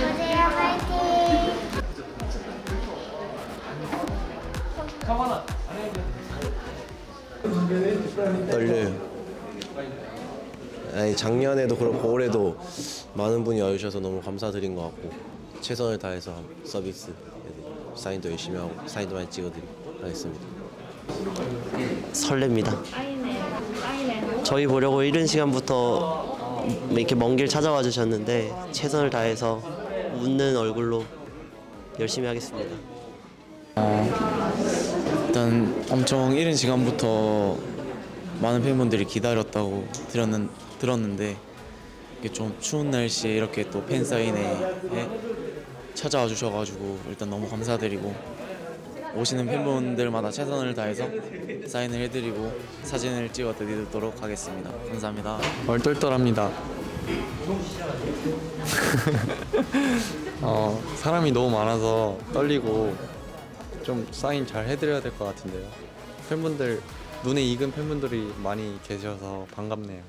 보세요, 파이팅! 떨려요. 아니 작년에도 그렇고 올해도 많은 분이 와주셔서 너무 감사드린 것 같고 최선을 다해서 서비스 사인도 열심히 하고 사인도 많이 찍어드리고 하겠습니다. 설렙니다. 저희 보려고 이른 시간부터 이렇게 먼 길 찾아와 주셨는데 최선을 다해서 웃는 얼굴로 열심히 하겠습니다. 일단 엄청 이른 시간부터 많은 팬분들이 기다렸다고 들었는, 들었는데 이게 좀 추운 날씨에 이렇게 또 팬 사인회에 찾아와 주셔가지고 일단 너무 감사드리고 오시는 팬분들마다 최선을 다해서 사인을 해드리고 사진을 찍어 드리도록 하겠습니다. 감사합니다. 얼떨떨합니다. 어, 사람이 너무 많아서 떨리고 좀 사인 잘 해드려야 될 것 같은데요. 팬분들 눈에 익은 팬분들이 많이 계셔서 반갑네요.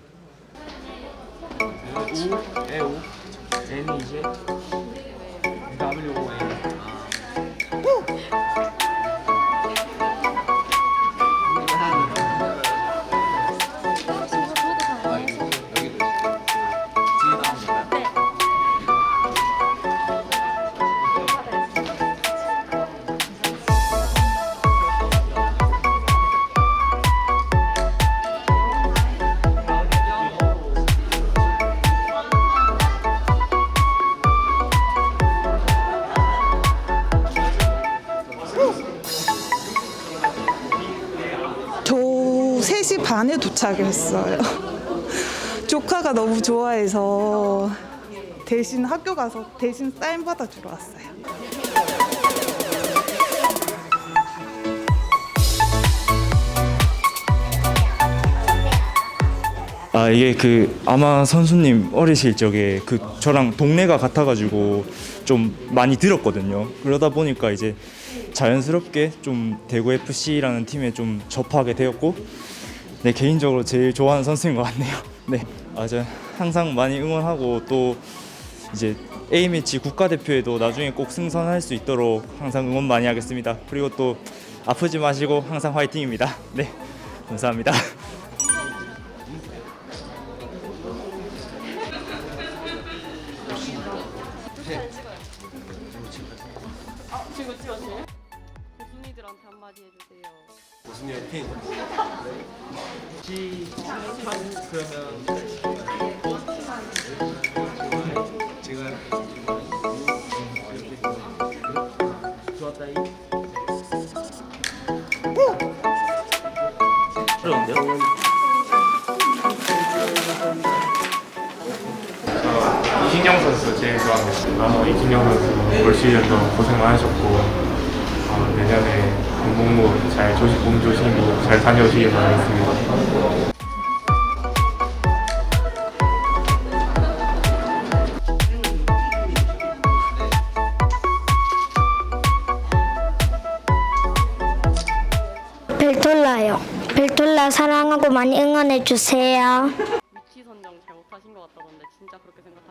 저 3시 반에 도착을 했어요. 조카가 너무 좋아해서 대신 학교 가서 대신 사인 받아주러 왔어요. 아 이게 그 아마 선수님 어리실 적에 그 저랑 동네가 같아가지고 좀 많이 들었거든요. 그러다 보니까 이제 자연스럽게 좀 대구 FC라는 팀에 좀 접하게 되었고, 네 개인적으로 제일 좋아하는 선수인 것 같네요. 네, 아저 항상 많이 응원하고 또 이제 A 매치 국가대표에도 나중에 꼭 승선할 수 있도록 항상 응원 많이 하겠습니다. 그리고 또 아프지 마시고 항상 화이팅입니다. 네, 감사합니다. 교수님들한테 한마디 해주세요. 교수님의 핀. 어려운데요? 이진영 선수 제일 좋아합니다. 어, 이진영 선수 올 시즌도 고생 많으셨고 어, 내년에 공복무 잘 조심, 몸 조심히 잘 다녀오시길 바라겠습니다. 벨톨라요. 벨톨라 사랑하고 많이 응원해 주세요. 위치 선정 잘못하신 것 같다던데 진짜 그렇게 생각하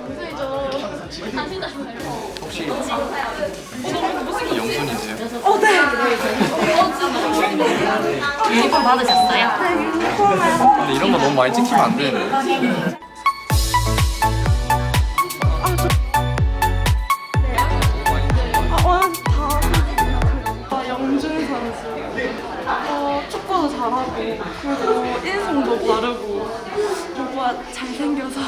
유니폼 받으셨어요? 근데 이런 거 너무 많이 찍히면 안 돼. 어, 영준 선수. 어, 축구도 잘하고, 그리고 인성도 바르고, 뭐가 잘생겨서.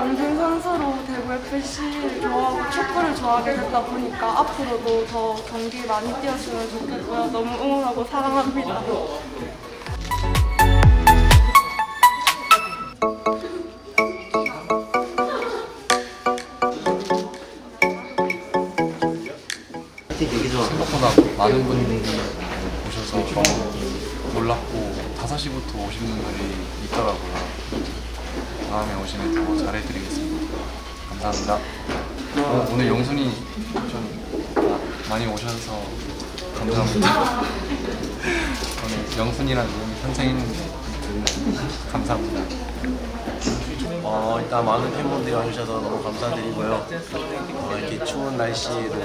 영준 선수로 대구 FC를 좋아하고 축구를 좋아하게 됐다 보니까 앞으로도 더 경기 많이 뛰었으면 좋겠고요. 너무 응원하고 사랑합니다. 많은 분들이 오셔서 놀랍고 5시부터 오시는 분들이 있더라고요. 다음에 오시면 더 잘해드리겠습니다. 감사합니다. 어, 오늘 영순이 좀 마- 많이 오셔서 감사합니다. 오늘 영순이랑 이름이 선생님 감사합니다. 어, 일단 많은 팬분들이 와주셔서 너무 감사드리고요. 어, 이렇게 추운 날씨에도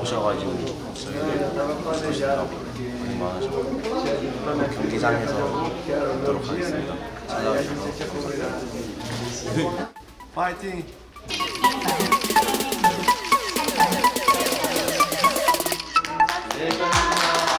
오셔가지고 저희를 보시느라고 고생 많으셨고 경기장에서 뵙도록 하겠습니다. 찾